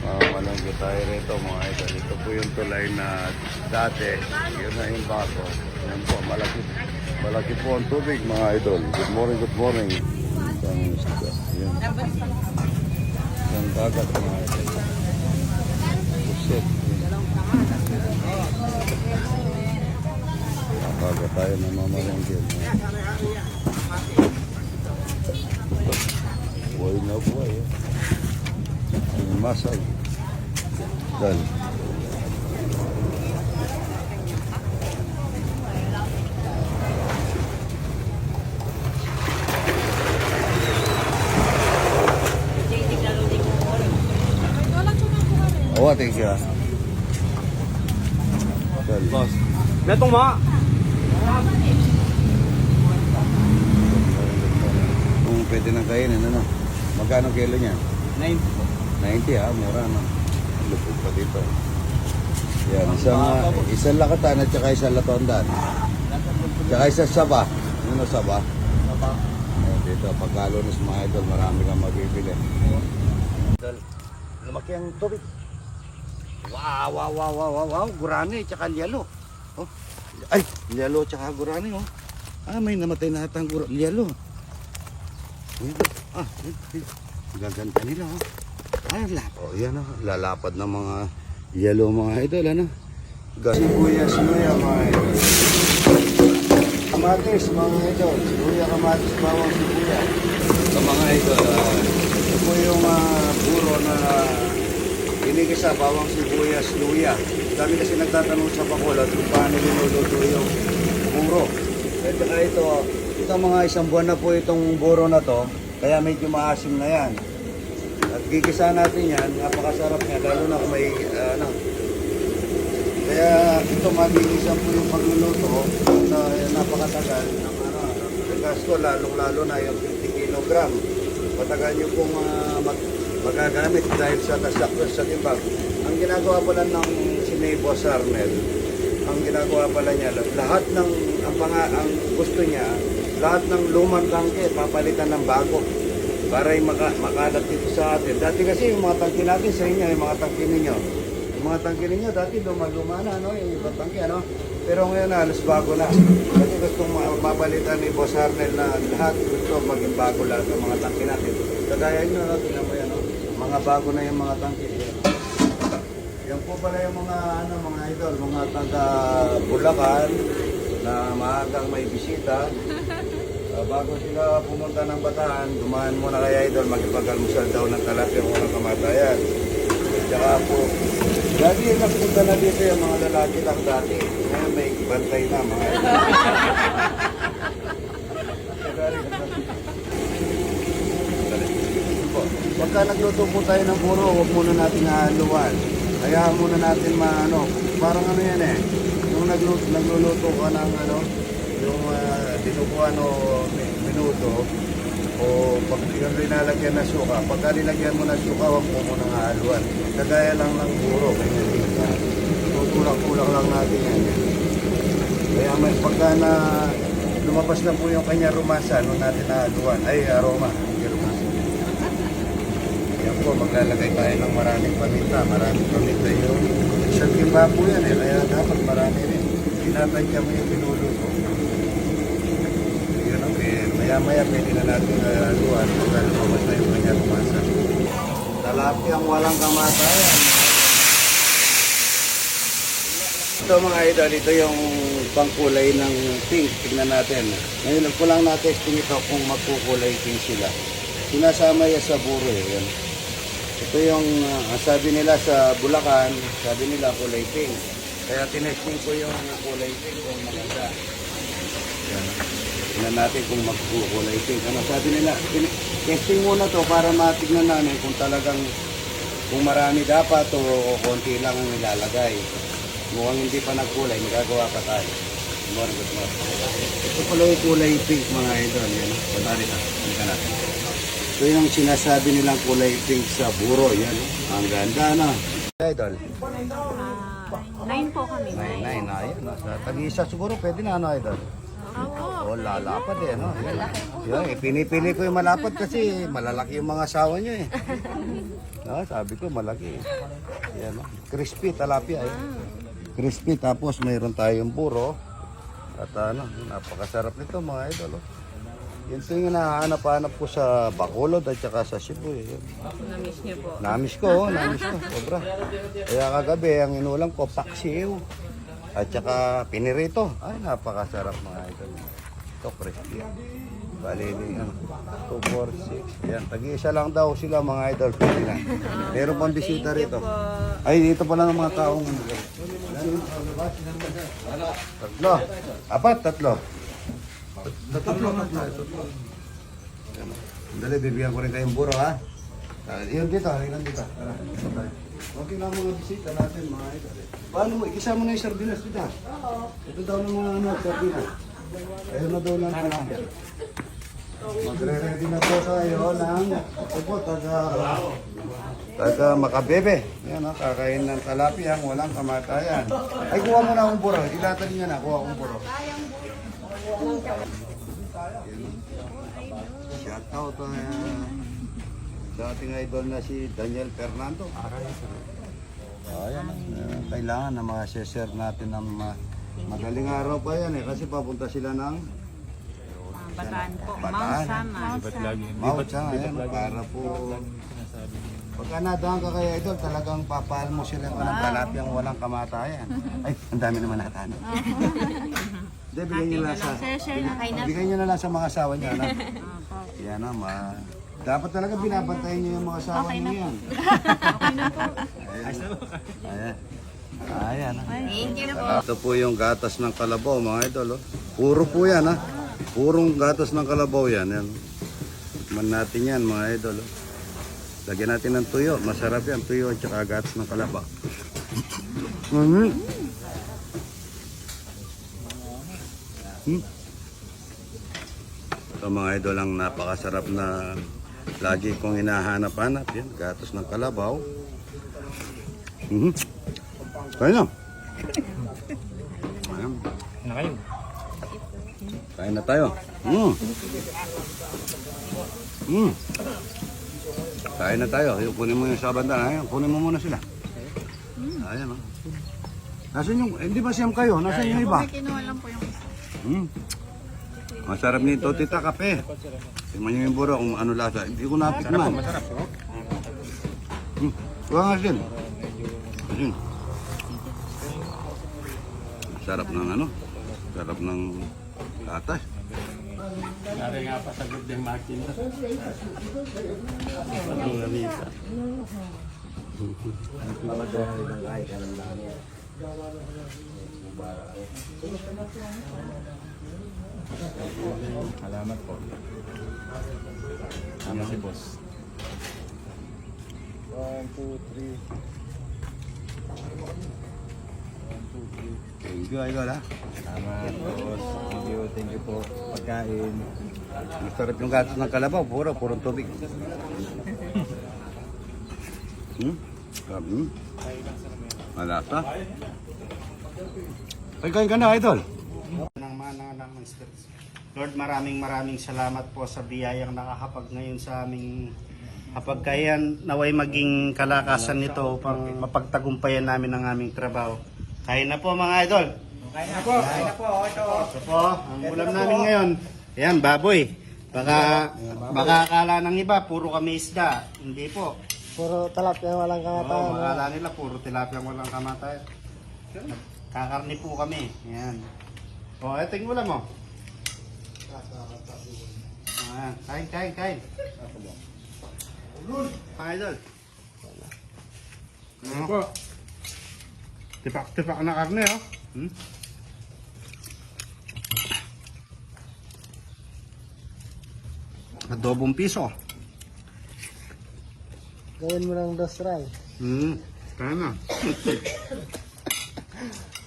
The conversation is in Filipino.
Mamalanggo tayo rito mga idol. Ito po yung tulay na dati. Yun na yung bago. Yan po, malaki, malaki po ang tubig mga idol. Good morning, good morning. Ang isda. Yan. Ang dagat mga idol. Pusit. Bago tayo na mamalanggo. Buhay na buhay. Eh. Ang masag. Dal. Oh, thank you. ah. Dal. Boss. Betong mga. Kung pwede nang kainin, ano? Magkano kilo niya? 90 po. 90 ah, mura no. Lupit pa dito. Yan, isang, uh, isang lakatan at saka isang latondan. Tsaka isang saba. Ano saba? Ayan, dito, pagkalunos mga idol, marami kang mabibili. Idol, lumaki ang tubig. Wow, wow, wow, wow, wow, wow, gurani, tsaka liyalo. Oh, ay, liyalo tsaka gurani, oh. Ah, may namatay na atang gur- liyalo. Ayan, ah. Gaganda nila, oh. Ah, lap. Oh, yan, oh. Lalapad ng mga yellow mga idol, ano? Sibuyas, luya, mga idol. Kamatis, mga idol. Luya, kamatis, bawang sibuyas. Ito, mga idol, ah, ito yung ah, puro na inigisa, bawang sibuyas, luya. Dami kasi nagtatanong sa Bacolod kung paano linuluto yung puro. At ito, ito mga isang buwan na po itong buro na to, kaya medyo maasim na yan. Gigisa natin yan, napakasarap niya, lalo na kung may, ah, ano, kaya ito mabilisan po yung pagluluto uh, napakatagal ng ano, ng gasto, lalong-lalo na yung 50 kilogram. Patagal nyo pong ah, mag, magagamit dahil sa tasakto sa timbang. Ang ginagawa pala ng Sinebo Sarnel, ang ginagawa pala niya, lahat ng, ang, ang gusto niya, lahat ng lumang tangke, papalitan ng bago para yung maka, makalat dito sa atin. Dati kasi yung mga tangke natin sa inyo, yung mga tangke ninyo, yung mga tangke ninyo, dati luma-luma na, no? yung ibang tangke, ano? Pero ngayon, halos bago na. Kasi gustong ma- mapalitan ni Boss Arnel na lahat gusto maging bago lahat ng mga tangke natin. Kagaya nyo, no? tingnan mo yan, no? mga bago na yung mga tangke. Yan. Yan po pala yung mga, ano, mga idol, mga taga Bulacan na maagang may bisita. Ah, bago sila pumunta ng Bataan, dumaan muna kay Idol, magipag-almusal daw ng talapia o ng kamatayan. Tsaka po, lagi nagpunta na dito yung mga lalaki lang dati. Ngayon may bantay na mga Idol. Pagka nagluto po tayo ng puro, huwag muna natin haluan. Kaya muna natin maano, parang ano yan eh, yung nagluto, nagluluto ka ng ano, yung uh, dinuguan o mi- minuto, o pag yung linalagyan na suka, pagka nilagyan mo na suka, huwag mo muna haluan. Kagaya lang ng puro, kanya dito. Tutulak-tulak lang natin yan. Kaya may pagka na lumabas na po yung kanya rumasa, ano natin nahaluan, ay aroma, Yan po, maglalagay tayo ng maraming paminta. Maraming paminta yung isang timba po yan eh. Kaya dapat marami rin. Tinatantya mo yung pinuluto. Yun ang eh, maya-maya pwede na natin haluan kung lalo lumabas na yung kanya rumasa. Talapi ang walang kamatayan. Ito mga idol, ito yung pangkulay ng pink. Tingnan natin. Ngayon, ko lang na-testing ito kung magkukulay pink sila. Sinasama yan sa buro eh. Yan. Ito yung ah, sabi nila sa Bulacan, sabi nila kulay pink. Kaya tinesting ko yung kulay pink kung maganda. Yan. Tingnan natin kung magkukulay pink. Ano sabi nila? tin- Testing muna to para matignan namin kung talagang kung marami dapat o, o konti lang ang nilalagay. Mukhang hindi pa nagkulay, magagawa pa tayo. Good morning, good morning. Ito pala yung kulay pink mga idol. Yan. Wala rin ah. Tingnan natin. Ito yung sinasabi nilang kulay pink sa buro. Yan. Ang ganda na. Idol. Ah, nine po kami. Nine, nine. Ayun. Nasa tag-isa siguro pwede na ano idol. Oh, lalapad eh, no? Yan, eh, pinipili ko yung malapad kasi malalaki yung mga asawa niyo eh. No, sabi ko malaki eh. Yan, no? Crispy, talapia eh. Crispy, tapos mayroon tayong buro. At ano, napakasarap nito mga idol. Oh. Yan ito yung nahanap-hanap ko sa Bacolod at saka sa Cebu eh. Na-miss niyo po. Namiss ko, oh, namiss ko, sobra. Kaya kagabi, ang inulam ko, paksiw. At saka pinirito. Ay, napakasarap mga idol. Ito, crispy. Bali, ano, 2, 4, 6. Yan, tag-isa lang daw sila mga idol. Pwede na. Meron pang bisita rito. Ay, dito pala ng mga taong... Tatlo. Apat, tatlo. Tatlo. Yan. Dali, bibigyan ko rin kayong buro, ha? Ah, yun dito, yun dito. Tara, tayo. Okay na mga bisita natin, mga idol. eh. Paano mo, ikisa mo na yung sardinas dito. Ito daw ng mga ano, sardinas. Ayun na daw lang tilapia. Magre-ready na po tayo ng ito po, taga, taga makabebe. Yan, ha, kakain ng talapia, walang kamatayan. Ay, kuha mo na akong buro. Ilatan niya na, kuha akong buro. Shout out uh, sa ating idol na si Daniel Fernando. Ayan, uh, kailangan na makashare natin ng uh, madaling araw pa yan eh kasi papunta sila ng Bataan po. Bataan. Mount Sama. Mount ayan, para po Pagka nadaan ka kay idol, talagang papahal mo sila ng talapyang walang kamatayan. Ay, ang dami naman natin. Hindi, bigyan nyo lang sa... Bigyan nyo na lang sa mga asawa niya. Na. Yan na, ma... Dapat talaga binabantayan niyo yung mga asawa niyo yan. Okay na po. Ayan. Ayan. ah. Thank you po. Ito po yung gatas ng kalabaw, mga idol. Oh. Puro po yan, ha? Purong gatas ng kalabaw yan. yan. Man natin yan, mga idol. Oh. Lagyan natin ng tuyo. Masarap yan, tuyo at saka gatas ng kalabaw. Mm-hmm. Hmm. Ito mga idol ang napakasarap na lagi kong hinahanap-hanap. Yan, gatas ng kalabaw. Mhm. Kaya na. Ayan. Na kayo. Kain na tayo. Mm. Mm. Kain na tayo. Yung kunin mo yung sa banda. Ayan, kunin mo muna sila. Ayan, oh. Nasaan yung, eh, hindi ba siyam kayo? Nasaan yung iba? Kinuha lang po yung isa. Mm. Masarap nito, tita, kape. Tingnan niyo yung buro kung ano lasa. Hindi ko natikman. Masarap po. Hmm. Kuha nga sin. Asin. Sarap ng ano? Sarap ng gatas. Nari nga pa sa good ng makina. Ano na nisa. Salamat po. Tama si boss. One, two, three. One, two, three. Thank you, Idol, ha? Salamat, boss. Thank you, thank you po. Pagkain. Masarap yung gatas ng kalabaw. Puro, purong tubig. Hmm? Sarap, hmm? Malasa. Ay, kain ka na, Idol. ng mananang ng. Lord, maraming maraming salamat po sa biyayang nakakapag ngayon sa aming kapagkayan. Naway maging kalakasan nito upang mapagtagumpayan namin ang aming trabaho. Kain na po mga idol. Kain na po. Kain na po. Ito. Ito po. Ang ulam namin ngayon. Ayan, baboy. Baka, baka akala ng iba, puro kami isda. Hindi po. Puro talapia walang Oo, kamatayan. akala nila, puro tilapia walang kamatayan. Kakarni po kami. Ayan. O, ito yung ulam mo. Ayan, kain, kain, kain. Mga idol. Ano po? Tipak-tipak na karne, oh. Hmm? Adobong piso. Gawin mo ng dos try. Hmm, kaya na.